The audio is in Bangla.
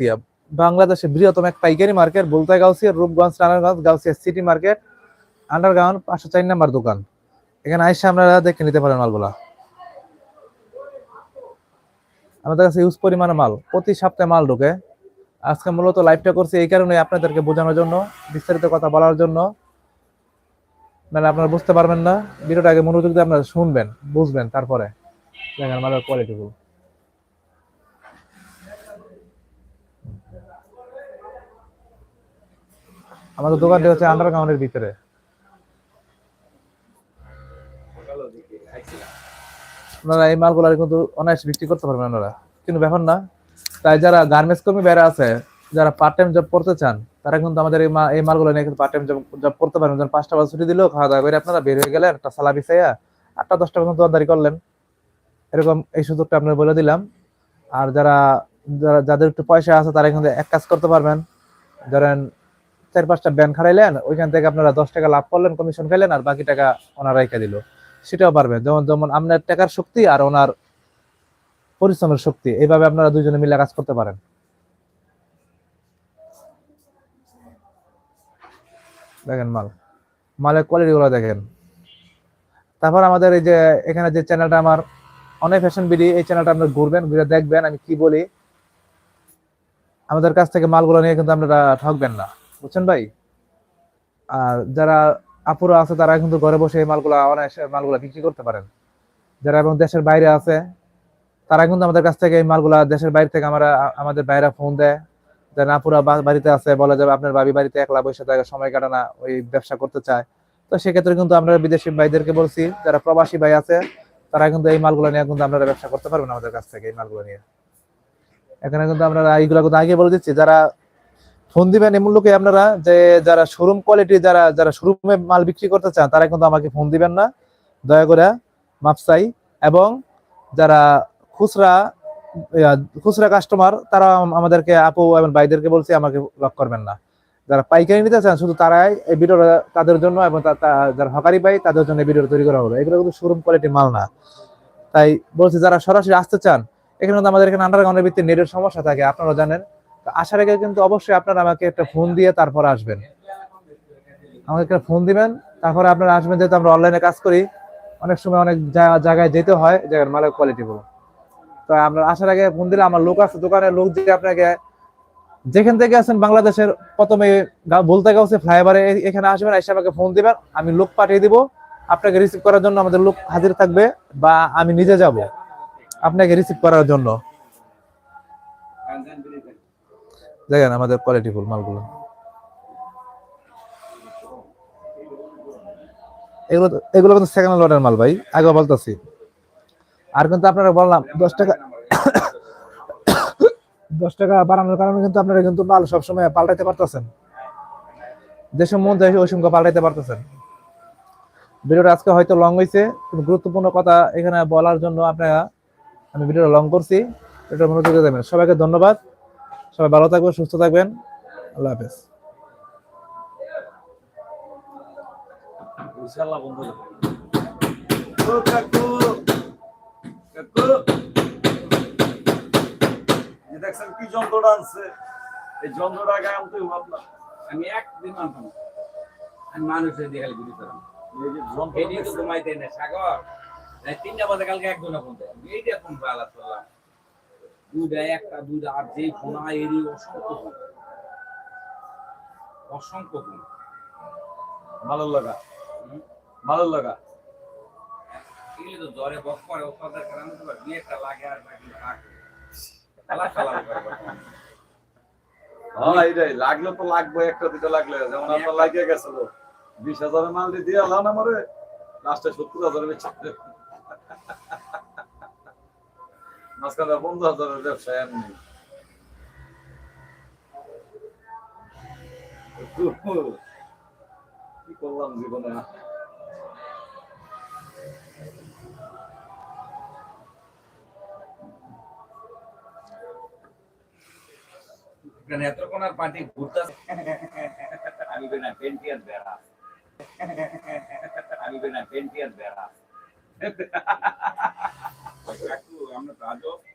দিয়া বাংলাদেশের বৃহত্তম এক পাইকারি মার্কেট, বলতে Gausia Rupganj Ranarganj Gausia city market, underground পাঁচশো চার নাম্বার দোকান। এখানে আইসা আপনারা দেখে নিতে পারেন মালগুলা। আমাদের কাছে ইউজ পরিমাণে মাল, প্রতি সপ্তাহে মাল ঢোকে। আজকে মূলত লাইভটা করছি এই কারণে আপনাদেরকে বোঝানোর জন্য, বিস্তারিত কথা বলার জন্য। মানে আপনারা বুঝতে পারবেন না, ভিডিওটা আগে মনোযোগ দিয়ে আপনারা শুনবেন, বুঝবেন তারপরে। দেখেন মালের কোয়ালিটি আমাদের দোকানটি হচ্ছে আন্ডারগ্রাউন্ডের ভিতরে। আপনারা এই মালগুলো কিন্তু অনায়াসে বিক্রি করতে পারবেন আপনারা। কিন্তু ব্যাপার না তাই যারা গার্মেন্টস কর্মী বেড়া আছে যারা পার্ট টাইম জব করতে চান তারা কিন্তু আমাদের এই মালগুলো নিয়ে কিন্তু পার্ট টাইম জব করতে পারেন যেমন পাঁচটা বাজে ছুটি দিলেও খাওয়া দাওয়া করে আপনারা বের হয়ে গেলেন একটা সালা বিছাইয়া আটটা দশটা পর্যন্ত দরদারি করলেন। এরকম এই সুযোগটা আপনার বলে দিলাম। আর যারা যারা- যাদের একটু পয়সা আছে তারা এখান থেকে এক কাজ করতে পারবেন। ধরেন চার পাঁচটা ব্যান খারাইলেন ওইখান থেকে আপনারা দশ টাকা লাভ করলেন কমিশন খাইলেন আর বাকি টাকা ওনার রাইখা দিল। সেটাও পারবেন। যেমন যেমন আপনার টাকার শক্তি আর ওনার পরিশ্রমের শক্তি, এইভাবে আপনারা দুজনে মিলে কাজ করতে পারেন। দেখেন মাল। মালের কোয়ালিটি গুলো দেখেন। তারপর আমাদের এই যে এখানে যে চ্যানেলটা আমার, অনেক ফ্যাশন বিডি এই চ্যানেলটা আপনারা ঘুরবেন, ঘুরে দেখবেন, আমি কি বলি? আমাদের কাছ থেকে মালগুলো নিয়ে কিন্তু আপনারা ঠকবেন না। বুঝছেন ভাই? আর যারা আপুরা আছে, তারা কিন্তু ঘরে বসে এই মালগুলা অনায়াসে মালগুলা বিক্রি করতে পারেন। যারা এবং দেশের বাইরে আছে, তারা কিন্তু আমাদের কাছ থেকে এই মালগুলা দেশের বাইরে থেকে আমরা, আমাদের বাইরে ফোন দেয়। যারা আপুরা বাড়িতে আছে, বলা যাবে আপনার ভাবি বাড়িতে একলা বসে থাকে, সময় কাটানা ওই ব্যবসা করতে চায়। তো সেক্ষেত্রে কিন্তু আমরা বিদেশি ভাইদেরকে বলছি, যারা প্রবাসী ভাই আছে, তারা কিন্তু এই মালগুলো নিয়ে কিন্তু আপনারা ব্যবসা করতে পারবেন আমাদের কাছ থেকে এই মালগুলো নিয়ে। এখানে কিন্তু আমরা এইগুলো কিন্তু আগে বলে দিচ্ছি, যারা ফোন দিবেন এমন লোকে আপনারা যে যারা শোরুম কোয়ালিটি যারা যারা শোরুমে মাল বিক্রি করতে চান, তারা কিন্তু আমাকে ফোন দিবেন না। দয়া করে মাপসাই এবং যারা খুচরা খুচরা কাস্টমার তারা আমাদেরকে আপু এবং ভাইদেরকে বলছি আমাকে লক করবেন না। যারা পাইকারি নিতে চান, শুধু তারাই এই ভিডিওটা তাদের জন্য এবং যারা হকারি পাই তাদের জন্য এই ভিডিওটা তৈরি করা হলো। এগুলো কিন্তু শোরুম কোয়ালিটি মাল না। তাই বলছি, যারা সরাসরি আসতে চান, এখানে কিন্তু আমাদের এখানে আন্ডারগ্রাউন্ডের ভিত্তি নেটের সমস্যা থাকে আপনারা জানেন। আসার আগে কিন্তু অবশ্যই আপনারা আমাকে একটা ফোন দিয়ে তারপর আসবেন। আমাকে একটা ফোন দিবেন, তারপরে আপনারা আসবেন যেহেতু আমরা অনলাইনে কাজ করি, অনেক সময় অনেক জায়গায় যেতে হয় জায়গার মালের কোয়ালিটি গুলো তো আপনার আসার আগে ফোন দিলে আমার লোক আছে দোকানের লোক যে আপনাকে যেখান থেকে আছেন বাংলাদেশের প্রথমে বলতে গেছে ফ্লাইওভারে এখানে আসবেন, এসে আমাকে ফোন দিবেন, আমি লোক পাঠিয়ে দিব। আপনাকে রিসিভ করার জন্য আমাদের লোক হাজির থাকবে বা আমি নিজে যাব আপনাকে রিসিভ করার জন্য। দেখেন আমাদের কোয়ালিটি ফুল মালগুলো। এগুলো এগুলো কিন্তু সেকেন্ড লটের মাল ভাই আগে বলতেছি। আর কিন্তু আপনারা বললাম, দশ টাকা দশ টাকা বাড়ানোর কারণে কিন্তু আপনারা কিন্তু মাল সবসময় পাল্টাইতে পারতেছেন। দেশের মন চাই সঙ্গে পাল্টাইতে পারতেছেন। ভিডিওটা আজকে হয়তো লং হয়েছে কিন্তু গুরুত্বপূর্ণ কথা এখানে বলার জন্য আপনারা আমি ভিডিওটা লং করছি। এটা মনোযোগ দেবেন সবাইকে ধন্যবাদ। সবাই ভালো থাকবেন সুস্থ থাকবেন। আল্লাহ হাফেজ। ইনশাআল্লাহ বন্ধু। ও কাকু কাকু এই দেখছেন কি যন্ত্রটা আনছে? এই যন্ত্রটা আগে আনতে হবে আমি একদিন। আমি মানুষের দিয়ে খালি ঘুরি করলাম এই যে তো ঘুমাইতে না সাগর। তিনটা বাজে কালকে একজনে ফোন দেয়। এইটা ফোন আলাপ করলাম দুইটা একটা দুইটা আর ফোন এরই অসংখ্য অসংখ্য ভালো লাগা। ভালো লাগা। এগুলি তো জ্বরে বক করে ও কারণে তো দুই একটা লাগে আর বাকি থাকে। হ্যাঁ এটাই লাগলে তো লাগবে একটা দুটো লাগলে। যেমন আপনার লাগিয়ে গেছিল। বিশ হাজারের মাল দিয়ে আলাম আমারে। লাস্টে সত্তর হাজারের মাঝখানে পনেরো হাজারের ব্যবসা এমনি কি করলাম জীবনে? এখানে এত কোন পার্টি ঘুরতেছে। আমি বেনা পেন্টিয়ার বেড়া। আমি বেনা পেন্টিয়ার বেড়া। আমরা তো আজও